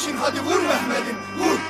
için hadi vur Mehmet'im Vur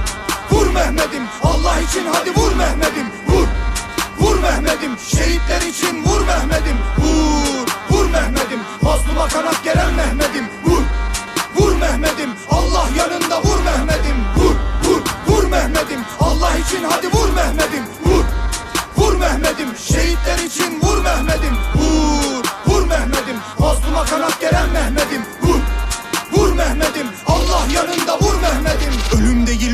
vur Mehmet'im Allah için hadi vur Mehmet'im. Vur vur Mehmet'im. Şehitler için vur Mehmet'im. Vur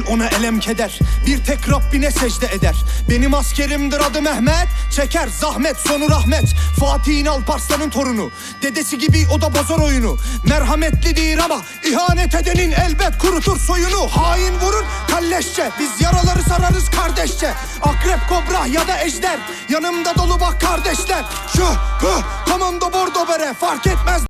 ona elem keder. Bir tek Rabbine secde eder. Benim askerimdir adı Mehmet. Çeker zahmet sonu rahmet. Fatih'in Alparslan'ın torunu. Dedesi gibi o da bozar oyunu. Merhametlidir ama ihanet edenin elbet kurutur soyunu. Hain vurur kalleşçe. Biz yaraları sararız kardeşçe. Akrep kobra ya da ejder. Yanımda dolu bak kardeşler. Şu hı komando bordo bere. Fark etmez